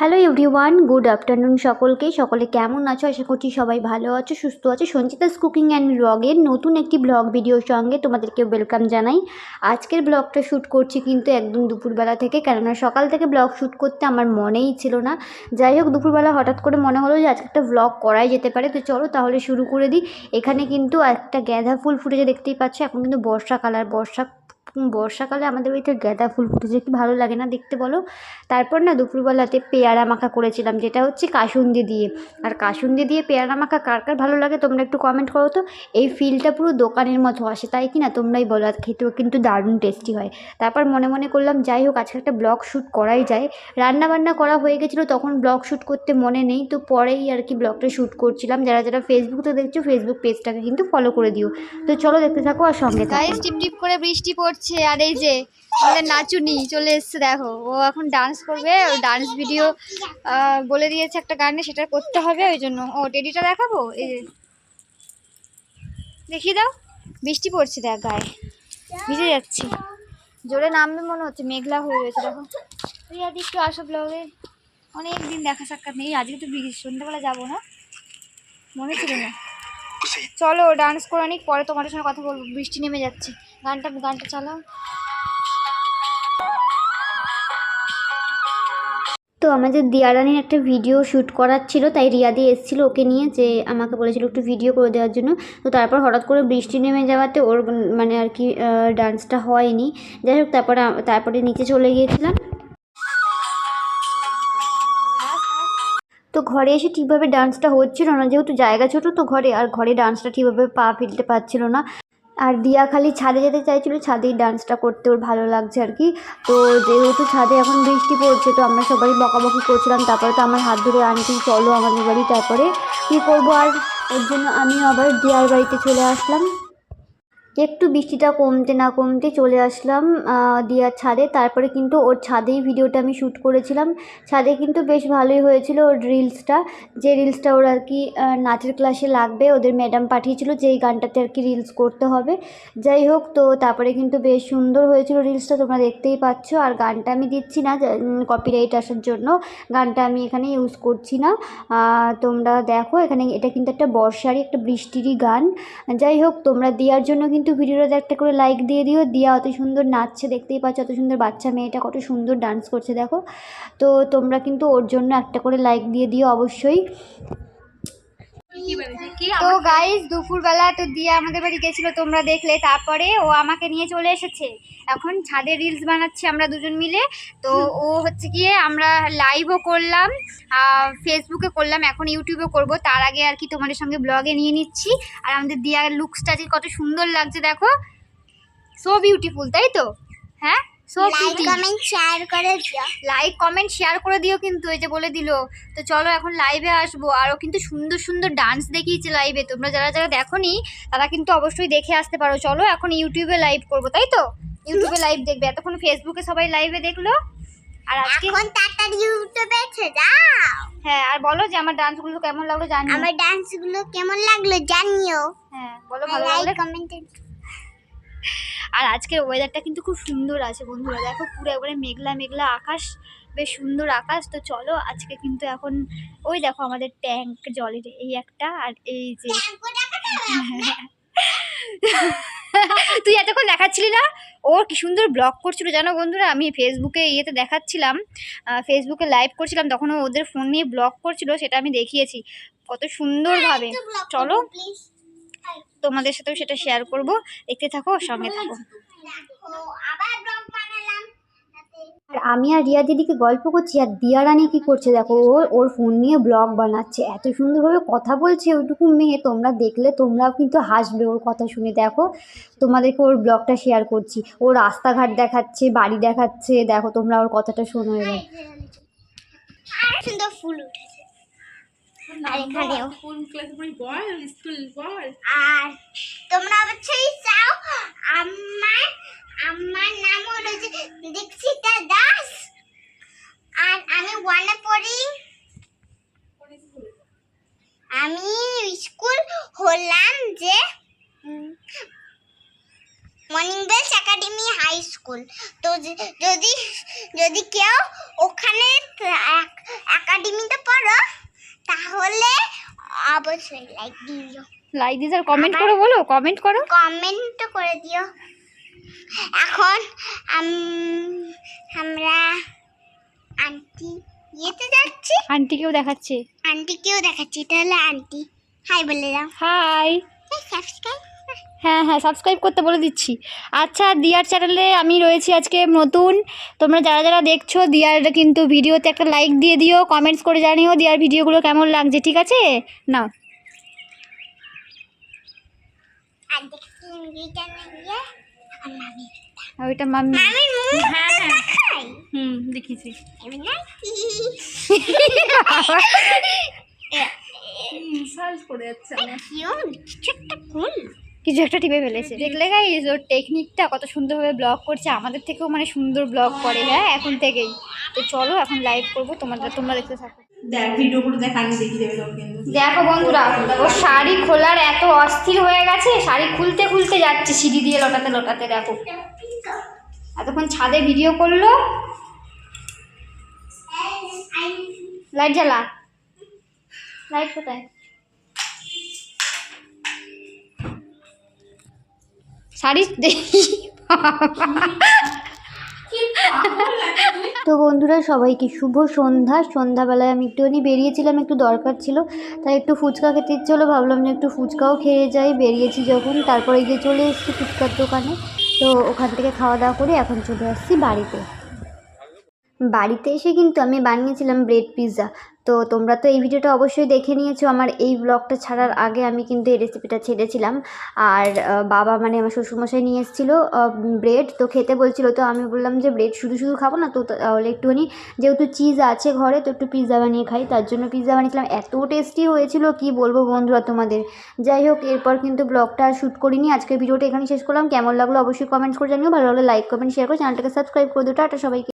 Hello everyone good afternoon সকলকে। সকলে কেমন আছো? আশা করছি সবাই ভালো আছো, সুস্থ আছো। সঞ্চিতাস কুকিং অ্যান্ড ব্লগের নতুন একটি ব্লগ ভিডিওর সঙ্গে তোমাদেরকে ওয়েলকাম জানাই। আজকের ব্লগটা শ্যুট করছি কিন্তু একদম দুপুরবেলা থেকে, কেননা সকাল থেকে ব্লগ শ্যুট করতে আমার মনেই ছিল না। যাই হোক, দুপুরবেলা হঠাৎ করে মনে হলো যে আজকে একটা ব্লগ করাই যেতে পারে। তো চলো তাহলে শুরু করে দিই। এখানে কিন্তু একটা গ্যাঁদা ফুল ফুটেছে, দেখতেই পাচ্ছ। এখন কিন্তু বর্ষাকাল, আর বর্ষা বর্ষাকালে আমাদের বাড়িতে গাঁদা ফুল ফুটেছে, কি ভালো লাগে না দেখতে বলো? তারপর না দুপুরবেলাতে পেয়ারা মাখা করেছিলাম, যেটা হচ্ছে কাসুন্দি দিয়ে। আর কাসুন্দি দিয়ে পেয়ারা মাখা কার কার ভালো লাগে তোমরা একটু কমেন্ট করো তো? এই ফিলটা পুরো দোকানের মতো আসে, তাই কি না? তোমরাই বলো, আর খেতেও কিন্তু দারুণ টেস্টি হয়। তারপর মনে মনে করলাম, যাই হোক, আজকে একটা ব্লগ শ্যুট করাই যায়। রান্না বান্না করা হয়ে গেছিল, তখন ব্লগ শ্যুট করতে মনে নেই, তো পরেই আর কি ব্লগটা শ্যুট করছিলাম। যারা যারা ফেসবুকে দেখছ ফেসবুক পেজটাকে কিন্তু ফলো করে দিও। তো চলো দেখতে থাকো, আর সঙ্গে থাকো। টিপ টিপ করে বৃষ্টি পড়ছে। আর এই যে আমাদের নাচুনি চলে এসছে দেখো ও এখন ডান্স করবে ও ডান্স ভিডিও বলে দিয়েছে একটা গানে সেটা করতে হবে ওই জন্য। ও টেডিটা দেখাবো? এই যে দেখিয়ে দাও। বৃষ্টি পড়ছে দেখ গায়ে। ভিজে যাচ্ছি। জোরে নামবে মনে হচ্ছে মেঘলা হয়ে রয়েছে দেখো। রিয়া দি একটু আসো ব্লগে অনেক দিন দেখা সাক্ষাৎ নেই আজকে তো বৃষ্টি সন্ধ্যাবেলা যাব না। মনে ছিল না। চলো ডান্স করে নিক পরে তোমাদের সঙ্গে কথা বলব। বৃষ্টি নেমে যাচ্ছে। গানটা গানটা চালাও। তো আমাদের দিয়ারানির একটা ভিডিও শ্যুট করার ছিল, তাই রিয়াদি এসেছিল ওকে নিয়ে যে আমাকে বলেছিল একটু ভিডিও করে দেওয়ার জন্য। তো তারপর হঠাৎ করে বৃষ্টি নেমে যাওয়াতে ওর মানে আর কি ডান্সটা হয়নি। যাই হোক, তারপরে তারপরে নিচে চলে গিয়েছিলাম। তো ঘরে এসে ঠিকভাবে ডান্সটা হচ্ছিল না, যেহেতু জায়গা ছোটো, তো ঘরে আর ঘরে ডান্সটা ঠিকভাবে পা ফেলতে পারছিল না। আর দিয়া খালি ছাদে যেতে চাইছিল, ছাদেই ডান্সটা করতে ওর ভালো লাগছে আর কি। তো যেহেতু ছাদে এখন বৃষ্টি পড়ছে, তো আমরা সবাই বকাবকি করছিলাম, তারপরে তো আমার হাত ধরে, আনটি, চলো আমাদের বাড়ি। তারপরে কী করব? আর ওর জন্য আমিও আবার দিয়ার বাড়িতে চলে আসলাম। একটু বৃষ্টিটা কমতে না কমতে চলে আসলাম দিয়ার ছাদে। তারপরে কিন্তু ওর ছাদেই ভিডিওটা আমি শ্যুট করেছিলাম। ছাদে কিন্তু বেশ ভালোই হয়েছিল ওর রিলসটা। যে রিলসটা ওর আর কি নাচের ক্লাসে লাগবে, ওদের ম্যাডাম পাঠিয়েছিল যে এই গানটাতে আর কি রিলস করতে হবে। যাই হোক, তো তারপরে কিন্তু বেশ সুন্দর হয়েছিল রিলসটা, তোমরা দেখতেই পাচ্ছ। আর গানটা আমি দিচ্ছি না কপিরাইট আসার জন্য। গানটা আমি এখানে ইউজ করছি না। তোমরা দেখো, এখানে এটা কিন্তু একটা বর্ষারই, একটা বৃষ্টিরই গান। যাই হোক, তোমরা দেওয়ার জন্য কিন্তু ভিডিওটা একটা করে লাইক দিয়ে দিও। দিয়া অত সুন্দর নাচছে, দেখতেই পাচ্ছ অত সুন্দর বাচ্চা মেয়েটা কত সুন্দর ডান্স করছে, দেখো। তো তোমরা কিন্তু ওর জন্য একটা করে লাইক দিয়ে দিও অবশ্যই। তো গাইস দুপুরবেলা তো দিয়ে আমাদের বাড়ি গেছিল তোমরা দেখলে। তারপরে ও আমাকে নিয়ে চলে এসেছে। এখন ছাদে রিলস বানাচ্ছি আমরা দুজন মিলে। তো ও হচ্ছে গিয়ে আমরা লাইভও করলাম ফেসবুকে করলাম এখন ইউটিউবে করব। তার আগে আর কি তোমাদের সঙ্গে ব্লগে নিয়ে নিচ্ছি। আর আমাদের দিয়ার লুকসটা যে কত সুন্দর লাগছে দেখো। সো বিউটিফুল তাই তো? হ্যাঁ? সো লাইক কমেন্ট শেয়ার করে দিও। লাইক কমেন্ট শেয়ার করে দিও কিন্তু এই যে বলে দিল। তো চলো এখন লাইভে আসব। আরও কিন্তু সুন্দর সুন্দর ডান্স দেখিয়েছে লাইভে তোমরা যারা যারা দেখোনি তারা কিন্তু অবশ্যই দেখে আসতে পারো। চলো এখন ইউটিউবে লাইভ করব তাই তো? ইউটিউবে লাইভ দেখবে। এতক্ষণ ফেসবুকে সবাই লাইভে দেখল। আর আজকে এখন তাড়াতাড়ি ইউটিউবে যাও। হ্যাঁ আর বলো যে আমার ডান্সগুলো কেমন লাগল জানি আমার ডান্সগুলো কেমন লাগল জানিও। হ্যাঁ বলো ভালো লাগলে। কমেন্ট আর আজকের ওয়েদারটা কিন্তু খুব সুন্দর আছে বন্ধুরা। দেখো পুরো একবারে মেঘলা মেঘলা আকাশ বেশ সুন্দর আকাশ। তো চলো আজকে কিন্তু এখন ওই দেখো আমাদের ট্যাঙ্ক জলের এই একটা আর এই যে তুই এতক্ষণ দেখাচ্ছিলি না? ও কি সুন্দর ব্লগ করছিল জানো বন্ধুরা? আমি ফেসবুকে ইয়েতে দেখাচ্ছিলাম ফেসবুকে লাইভ করছিলাম তখন ওদের ফোন নিয়ে ব্লগ করছিল সেটা আমি দেখিয়েছি। কত সুন্দরভাবে। চলো। তোমাদের সাথেও সেটা শেয়ার করব। দেখতে থাকো সঙ্গে থাকো। আবার ব্লগ বানালাম আর আমি আর রিয়া দিদিকে গল্প করছি আর দিয়া রানী কী করছে দেখো ও ওর ফোন নিয়ে ব্লগ বানাচ্ছে। এত সুন্দরভাবে কথা বলছে ওইটুকু মেয়ে তোমরা দেখলে তোমরাও কিন্তু হাসবে ওর কথা শুনে। দেখো তোমাদেরকে ওর ব্লগটা শেয়ার করছি। ও রাস্তাঘাট দেখাচ্ছে বাড়ি দেখাচ্ছে দেখো তোমরা ওর কথাটা শোনো এবার। সুন্দর ফুল উঠেছে। আর এখানেও। বল স্কুল বল আর তোমরা অবশ্যই চাও আমার আমার নাম হলো যে দীক্ষিতা দাস। আর আমি ওয়ানে পড়ি। আমি স্কুল হলাম যে morning bells academy high school তো যদি যদি কেউ ওখানে এক- অবশ্যই লাইক দিও। লাইক দিস আর কমেন্ট করো বলো কমেন্ট করো। কমেন্ট করে দিও। এখন আমরা আন্টি ইয়েতে যাচ্ছি। আন্টিকেও দেখাচ্ছে। আন্টিকেও দেখাচ্ছি তাহলে আন্টি হাই বলে দাও। হাই সাবস্ক্রাইব হ্যাঁ হ্যাঁ সাবস্ক্রাইব করতে বলে দিচ্ছি। আচ্ছা দিয়ার চ্যানেলে আমি রয়েছি আজকে নতুন। তোমরা যারা যারা দেখছ দিয়ার কিন্তু ভিডিওতে একটা লাইক দিয়ে দিও কমেন্টস করে জানিও দিয়ার ভিডিওগুলো কেমন লাগছে ঠিক আছে? না দেখছি মামি ওইটা হ্যাঁ হ্যাঁ। হুম দেখিয়েছি সার্চ করে যাচ্ছে আমার। কিউন কিছু একটা ফুল। কিছু একটা টিপে ফেলেছে। দেখলে গাইজ ওর টেকনিকটা কত সুন্দরভাবে ব্লগ করছে। আমাদের থেকেও মানে সুন্দর ব্লগ করে হ্যাঁ এখন থেকেই। তো চলো এখন লাইভ করব। তোমাদের তোমরা দেখতে থাকো। দেখো বন্ধুরা ও শাড়ি খোলার এত অস্থির হয়ে গেছে শাড়ি খুলতে খুলতে যাচ্ছে সিঁড়ি দিয়ে লোটাতে লোটাতে দেখো। এতক্ষণ ছাদে ভিডিও করল। লাইট জ্বালা। লাইট কোথায়? শাড়ি তো বন্ধুরা সবাইকে শুভ সন্ধ্যা। সন্ধ্যাবেলায় আমি একটুখানি বেরিয়েছিলাম একটু দরকার ছিল তাই একটু ফুচকা খেতে ইচ্ছে হলো ভাবলাম যে একটু ফুচকাও খেয়ে যাই। বেরিয়েছি যখন তারপরে গিয়ে যে চলে এসেছি ফুচকার দোকানে। তো ওখান থেকে খাওয়া দাওয়া করে এখন চলে আসছি বাড়িতে। বাড়িতে এসে কিন্তু আমি বানিয়েছিলাম ব্রেড পিৎজা তো তোমরা তো এই ভিডিওটা অবশ্যই দেখে নিয়েছো, আমার এই ব্লগটা ছাড়ার আগে আমি কিন্তু এই রেসিপিটা ছেড়েছিলাম। আর বাবা মানে আমার শ্বশুরমশাই নিয়ে এসেছিল ব্রেড তো খেতে বলছিল, তো আমি বললাম যে ব্রেড শুধু শুধু খাব না, তো তাহলে একটুখানি যেহেতু চিজ আছে ঘরে, তো একটু পিৎজা বানিয়ে খাই। তার জন্য পিৎজা বানিয়েছিলাম। এত টেস্টি হয়েছিল, কি বলব বন্ধুরা তোমাদের? যাই হোক, এরপর কিন্তু ব্লগটা শ্যুট করিনি। আজকের ভিডিওটা এখানে শেষ করলাম। কেমন লাগল অবশ্যই কমেন্টস করে জানিও। ভালো লাগলে লাইক কমেন্ট শেয়ার করে চ্যানেলটাকে সাবস্ক্রাইব করে দিও। টাটা সবাইকে।